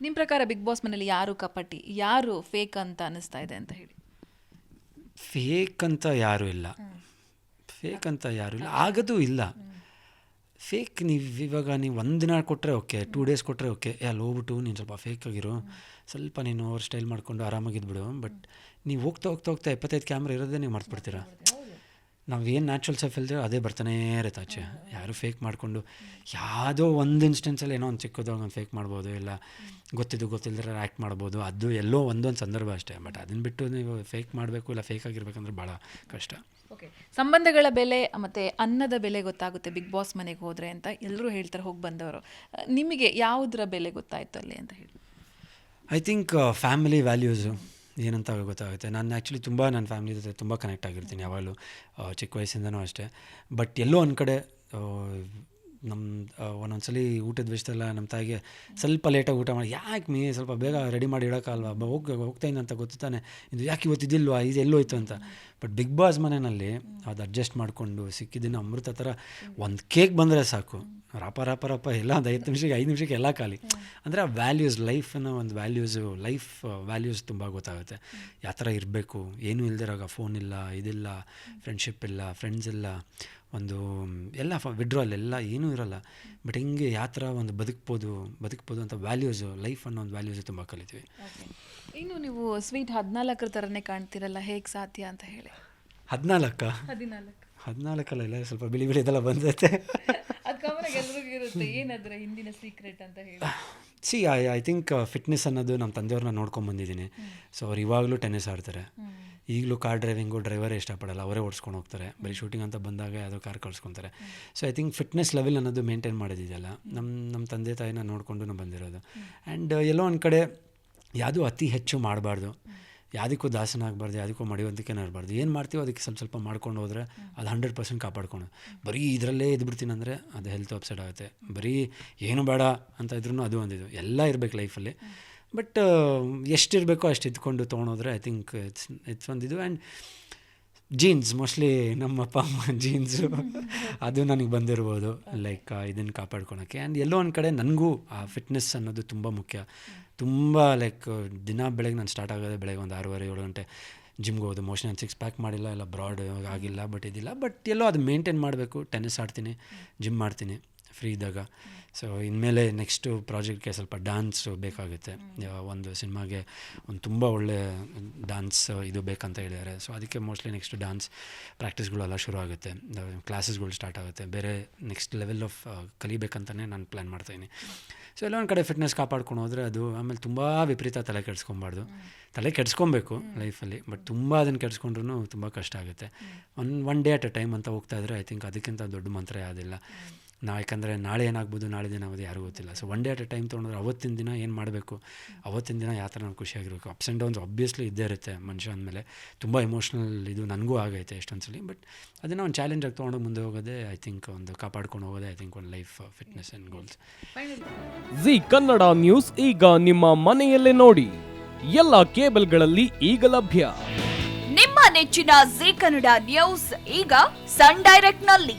ನಿಮ್ಮ ಪ್ರಕಾರ big boss ಮನೇಲಿ ಯಾರು ಕಪಟಿ? ಯಾರು ಫೇಕ್ ಅಂತ ಅನಿಸ್ತಾ ಇದೆ ಅಂತ ಹೇಳಿ. ಫೇಕ್ ಅಂತ ಯಾರು ಇಲ್ಲ. ಫೇಕ್ ಅಂತ ಯಾರೂ ಇಲ್ಲ. ಆಗದು ಇಲ್ಲ. ಫೇಕ್ ನೀವು ಇವಾಗ ನೀವು ಒಂದು ದಿನ ಕೊಟ್ಟರೆ ಓಕೆ ಟೂ ಡೇಸ್ ಕೊಟ್ಟರೆ ಓಕೆ ಅಲ್ಲಿ ಹೋಗ್ಬಿಟ್ಟು ನೀನು ಸ್ವಲ್ಪ ಫೇಕ್ ಆಗಿರೋ. ಸ್ವಲ್ಪ ನೀನು ಓವರ್ ಸ್ಟೈಲ್ ಮಾಡಿಕೊಂಡು ಆರಾಮಾಗಿದ್ಬಿಡು. ಬಟ್ ನೀವು ಹೋಗ್ತಾ ಹೋಗ್ತಾ ಹೋಗ್ತಾ ಎಪ್ಪತ್ತೈದು ಕ್ಯಾಮ್ರಾ ಇರೋದೇ ನೀವು ಮರ್ತ್ಬಿಡ್ತೀರಾ? ನಾವು ಏನು ನ್ಯಾಚುರಲ್ ಸೆಲ್ಫ್ ಇಲ್ದಿರೋ ಅದೇ ಬರ್ತಾನೇ ಇರುತ್ತೆ ಆಚೆ. ಯಾರು ಫೇಕ್ ಮಾಡಿಕೊಂಡು ಯಾವುದೋ ಒಂದು ಇನ್ಸ್ಟೆನ್ಸಲ್ಲಿ ಏನೋ ಒಂದು ಚಿಕ್ಕದಾಗ ಒಂದು ಫೇಕ್ ಮಾಡ್ಬೋದು ಇಲ್ಲ ಗೊತ್ತಿದ್ದು ಗೊತ್ತಿಲ್ಲದ್ರೆ ಆ್ಯಕ್ಟ್ ಮಾಡ್ಬೋದು ಅದು ಎಲ್ಲೋ ಒಂದೊಂದು ಸಂದರ್ಭ ಅಷ್ಟೇ. ಬಟ್ ಅದನ್ನು ಬಿಟ್ಟು ನೀವು ಫೇಕ್ ಮಾಡಬೇಕು ಇಲ್ಲ ಫೇಕ್ ಆಗಿರ್ಬೇಕಂದ್ರೆ ಭಾಳ ಕಷ್ಟ. ಓಕೆ ಸಂಬಂಧಗಳ ಬೆಲೆ ಮತ್ತು ಅನ್ನದ ಬೆಲೆ ಗೊತ್ತಾಗುತ್ತೆ ಬಿಗ್ ಬಾಸ್ ಮನೆಗೆ ಹೋದರೆ ಅಂತ ಎಲ್ಲರೂ ಹೇಳ್ತಾರೆ ಹೋಗಿ ಬಂದವರು. ನಿಮಗೆ ಯಾವುದರ ಬೆಲೆ ಗೊತ್ತಾಯಿತು ಅಲ್ಲಿ ಅಂತ ಹೇಳಿ? ಐ ಥಿಂಕ್ ಫ್ಯಾಮಿಲಿ ವ್ಯಾಲ್ಯೂಸು ಏನಂತ ಗೊತ್ತಾಗುತ್ತೆ. ನಾನು ಆ್ಯಕ್ಚುಲಿ ತುಂಬ ನನ್ನ ಫ್ಯಾಮಿಲಿ ಜೊತೆ ತುಂಬ ಕನೆಕ್ಟ್ ಆಗಿರ್ತೀನಿ ಯಾವಾಗಲೂ ಚಿಕ್ಕ ವಯಸ್ಸಿಂದನೂ ಅಷ್ಟೇ. ಬಟ್ ಎಲ್ಲೋ ಒಂದು ಕಡೆ ನಮ್ಮ ಸಲ ಊಟದ ವಿಷಯದಲ್ಲ ನಮ್ಮ ತಾಯಿಗೆ ಸ್ವಲ್ಪ ಲೇಟಾಗಿ ಊಟ ಮಾಡಿ, ಯಾಕೆ ಮೀ, ಸ್ವಲ್ಪ ಬೇಗ ರೆಡಿ ಮಾಡಿ ಇಡೋಕ್ಕಲ್ವ ಹೋಗಿ, ಹೋಗ್ತಾ ಇದ್ದಂತ ಅಂತ ಗೊತ್ತಾನೆ ಇದು ಯಾಕೆ ಇವತ್ತು ಇದಿಲ್ವಾ? ಇದು ಎಲ್ಲೋಯ್ತು ಅಂತ. ಬಟ್ ಬಿಗ್ ಬಾಸ್ ಮನೆಯಲ್ಲಿ ಅದು ಅಡ್ಜಸ್ಟ್ ಮಾಡಿಕೊಂಡು ಸಿಕ್ಕಿದ್ದಿನ ಅಮೃತ ಥರ ಒಂದು ಕೇಕ್ ಬಂದರೆ ಸಾಕು. ರಾಪ ರಾಪ ರಾಪ, ಎಲ್ಲ ಒಂದು ಐದು ನಿಮಿಷಕ್ಕೆ ಐದು ನಿಮಿಷಕ್ಕೆ ಎಲ್ಲ ಖಾಲಿ. ಅಂದರೆ ಆ ವ್ಯಾಲ್ಯೂಸ್ ಲೈಫನ್ನ ಒಂದು ವ್ಯಾಲ್ಯೂಸು ಲೈಫ್ ವ್ಯಾಲ್ಯೂಸ್ ತುಂಬ ಗೊತ್ತಾಗುತ್ತೆ. ಯಾವ ಥರ ಇರಬೇಕು? ಏನೂ ಇಲ್ದಿರಾಗ ಫೋನ್ ಇಲ್ಲ, ಇದಿಲ್ಲ ಫ್ರೆಂಡ್ಶಿಪ್ ಇಲ್ಲ ಫ್ರೆಂಡ್ಸ್ ಇಲ್ಲ. ಒಂದು ಎಲ್ಲ ಫ ವಿಡ್ರಾಲ್ ಎಲ್ಲ ಏನೂ ಇರೋಲ್ಲ. ಬಟ್ ಹೆಂಗೆ ಯಾವ ಥರ ಒಂದು ಬದುಕ್ಬೋದು ಬದುಕ್ಬೋದು ಅಂತ ವ್ಯಾಲ್ಯೂಸು ಲೈಫ್ ಅನ್ನೋ ಒಂದು ವ್ಯಾಲ್ಯೂಸು ತುಂಬ ಕಲಿತೀವಿ. ಇನ್ನು ನೀವು ಸ್ವೀಟ್ ಹದಿನಾಲ್ಕರ ಥರನೇ ಕಾಣ್ತಿರಲ್ಲ ಹೇಗೆ ಸಾಧ್ಯ ಅಂತ ಹೇಳಿ. ಹದಿನಾಲ್ಕ? ಹದಿನಾಲ್ಕು. ಹದಿನಾಲ್ಕಲ್ಲ ಇಲ್ಲ ಸ್ವಲ್ಪ ಬಿಳಿ ಬಿಳಿ ಇದೆಲ್ಲ ಬಂದೈತೆ. ಅದು ಎಲ್ರಿಗೂ ಇರುತ್ತೆ ಏನದ್ರ ಹಿಂದಿನ ಸೀಕ್ರೆಟ್ ಅಂತ ಹೇಳಿ. See I I think fitness ಅನ್ನೋದು ನಮ್ಮ ತಂದೆಯವ್ರನ್ನ ನೋಡ್ಕೊಂಡು ಬಂದಿದ್ದೀನಿ. ಸೊ ಅವ್ರು ಇವಾಗಲೂ ಟೆನ್ನಿಸ್ ಆಡ್ತಾರೆ. ಈಗಲೂ ಕಾರ್ ಡ್ರೈವಿಂಗು ಡ್ರೈವರೇ ಇಷ್ಟಪಡಲ್ಲ ಅವರೇ ಓಡಿಸ್ಕೊಂಡು ಹೋಗ್ತಾರೆ. ಬರೀ ಶೂಟಿಂಗ್ ಅಂತ ಬಂದಾಗ ಯಾವುದೋ car ಕಳ್ಸ್ಕೊತಾರೆ. So I think fitness level ಅನ್ನೋದು ಮೇಂಟೈನ್ ಮಾಡೋದಿದೆಯಲ್ಲ ನಮ್ಮ ನಮ್ಮ ತಂದೆ ತಾಯಿನ ನೋಡಿಕೊಂಡು ನಾವು ಬಂದಿರೋದು. ಆ್ಯಂಡ್ ಎಲ್ಲೋ ಒಂದು ಕಡೆ ಯಾವುದೂ ಅತಿ ಹೆಚ್ಚು ಮಾಡಬಾರ್ದು. ಯಾವುದಕ್ಕೂ ದಾಸನ ಆಗಬಾರ್ದು ಯಾವುದಕ್ಕೂ ಮಡಿವಂತಿಕೆನೇ ಇರಬಾರ್ದು ಏನು ಮಾಡ್ತೀವೋ ಅದಕ್ಕೆ ಸ್ವಲ್ಪ ಸ್ವಲ್ಪ ಮಾಡ್ಕೊಂಡು ಹೋದರೆ ಅದು ಹಂಡ್ರೆಡ್ ಪರ್ಸೆಂಟ್ ಕಾಪಾಡ್ಕೊಂಡು. ಬರೀ ಇದರಲ್ಲೇ ಇದ್ಬಿಡ್ತೀನಿ ಅಂದರೆ ಅದು ಹೆಲ್ತ್ ಅಪ್ಸೆಟ್ ಆಗುತ್ತೆ. ಬರೀ ಏನು ಬೇಡ ಅಂತ ಇದ್ರೂ ಅದು ಒಂದಿದು. ಎಲ್ಲ ಇರಬೇಕು ಲೈಫಲ್ಲಿ ಬಟ್ ಎಷ್ಟಿರಬೇಕೋ ಅಷ್ಟು ಇದ್ಕೊಂಡು ತೊಗೊಂಡೋದ್ರೆ ಐ ಥಿಂಕ್ ಇಟ್ಸ್ ಇಟ್ಸ್ ಒಂದಿದು. ಆ್ಯಂಡ್ ಜೀನ್ಸ್ ಮೋಸ್ಟ್ಲಿ ನಮ್ಮ ಅಪ್ಪ ಅಮ್ಮ ಜೀನ್ಸು ಅದು ನನಗೆ ಬಂದಿರ್ಬೋದು. ಲೈಕ್ ಇದನ್ನು ಕಾಪಾಡ್ಕೊಳಕ್ಕೆ. ಆ್ಯಂಡ್ ಎಲ್ಲೋ ಒಂದು ಕಡೆ ನನಗೂ ಆ ಫಿಟ್ನೆಸ್ ಅನ್ನೋದು ತುಂಬ ಮುಖ್ಯ. ತುಂಬ ಲೈಕ್ ದಿನ ಬೆಳಗ್ಗೆ ನಾನು ಸ್ಟಾರ್ಟ್ ಆಗೋದೇ ಬೆಳಗ್ಗೆ ಒಂದು ಆರೂವರೆ, ಏಳು ಗಂಟೆ ಜಿಮ್ಗೆ ಹೋಗೋದು ಮೋಷನ್ ನಾನು ಸಿಕ್ಸ್ ಪ್ಯಾಕ್ ಮಾಡಿಲ್ಲ, ಇಲ್ಲ ಬ್ರಾಡ್ ಆಗಿಲ್ಲ ಬಟ್ ಇದಿಲ್ಲ. ಬಟ್ ಎಲ್ಲೋ ಅದು ಮೇಂಟೈನ್ ಮಾಡಬೇಕು. ಟೆನ್ನಿಸ್ ಆಡ್ತೀನಿ ಜಿಮ್ ಮಾಡ್ತೀನಿ. ಫ್ರೀ ಇದ್ದಾಗ. ಸೊ ಇನ್ಮೇಲೆ ನೆಕ್ಸ್ಟು ಪ್ರಾಜೆಕ್ಟ್ಗೆ ಸ್ವಲ್ಪ ಡ್ಯಾನ್ಸು ಬೇಕಾಗುತ್ತೆ. ಒಂದು ಸಿನಿಮಾಗೆ ಒಂದು ತುಂಬ ಒಳ್ಳೆ ಡ್ಯಾನ್ಸ್ ಇದು ಬೇಕಂತ ಹೇಳಿದ್ದಾರೆ. ಸೊ ಅದಕ್ಕೆ ಮೋಸ್ಟ್ಲಿ ನೆಕ್ಸ್ಟ್ ಡ್ಯಾನ್ಸ್ ಪ್ರಾಕ್ಟೀಸ್ಗಳೆಲ್ಲ ಶುರು ಆಗುತ್ತೆ. ಕ್ಲಾಸಸ್ಗಳು ಸ್ಟಾರ್ಟ್ ಆಗುತ್ತೆ. ಬೇರೆ ನೆಕ್ಸ್ಟ್ ಲೆವೆಲ್ ಆಫ್ ಕಲಿಬೇಕಂತಲೇ ನಾನು ಪ್ಲ್ಯಾನ್ ಮಾಡ್ತಾಯಿದ್ದೀನಿ ಸೊ ಎಲ್ಲ ಒಂದು ಕಡೆ ಫಿಟ್ನೆಸ್ ಕಾಪಾಡ್ಕೊಂಡು ಹೋದರೆ ಅದು ಆಮೇಲೆ ತುಂಬ ವಿಪರೀತ ತಲೆ ಕೆಡಿಸ್ಕೊಬಾರ್ದು. ತಲೆ ಕೆಡಿಸ್ಕೊಬೇಕು ಲೈಫಲ್ಲಿ ಬಟ್ ತುಂಬ ಅದನ್ನು ಕೆಡಿಸ್ಕೊಂಡ್ರೂ ತುಂಬ ಕಷ್ಟ ಆಗುತ್ತೆ. One one day at a time ಅಂತ ಹೋಗ್ತಾ ಇದ್ರೆ ಐ ಥಿಂಕ್ ಅದಕ್ಕಿಂತ ದೊಡ್ಡ ಮಂತ್ರ ಯಾವುದಿಲ್ಲ. ನಾ ಯಾಕಂದರೆ ನಾಳೆ ಏನಾಗ್ಬೋದು ನಾಳೆ ದಿನ ಆಗೋದು ಯಾರಿಗೂ ಗೊತ್ತಿಲ್ಲ. So one day at a time ತೊಗೊಂಡ್ರೆ ಅವತ್ತಿನ ದಿನ ಏನು ಮಾಡಬೇಕು? ಅವತ್ತಿನ ದಿನ ಯಾವ ಥರ ನಾವು ಖುಷಿಯಾಗಿರಬೇಕು ಅಪ್ಸ್ ಆ್ಯಂಡ್ ಡೌನ್ಸ್ ಅಬ್ವಿಯಸ್ಲಿ ಇದ್ದೇ ಇರುತ್ತೆ ಮನುಷ್ಯ ಅಂದಮೇಲೆ. ತುಂಬ ಎಮೋಷ್ನಲ್ ಇದು ನನಗೂ ಆಗೈತೆ ಎಷ್ಟೊಂದು ಸಲ ಬಟ್ ಅದನ್ನು ಒಂದು ಚಾಲೆಂಜಾಗಿ ತೊಗೊಂಡು ಮುಂದೆ ಹೋಗೋದೇ ಐ ಥಿಂಕ್ ಒಂದು ಕಾಪಾಡ್ಕೊಂಡು ಹೋಗೋದೇ ಐ ಥಿಂಕ್ ಒಂದು life fitness and goals Zee Kannada news ಈಗ ನಿಮ್ಮ ಮನೆಯಲ್ಲೇ ನೋಡಿ. ಎಲ್ಲ ಕೇಬಲ್ಗಳಲ್ಲಿ ಈಗ ಲಭ್ಯ. ನಿಮ್ಮ ನೆಚ್ಚಿನ ಜಿ ಕನ್ನಡ ನ್ಯೂಸ್ ಈಗ ಸನ್ ಡೈರೆಕ್ಟ್ನಲ್ಲಿ.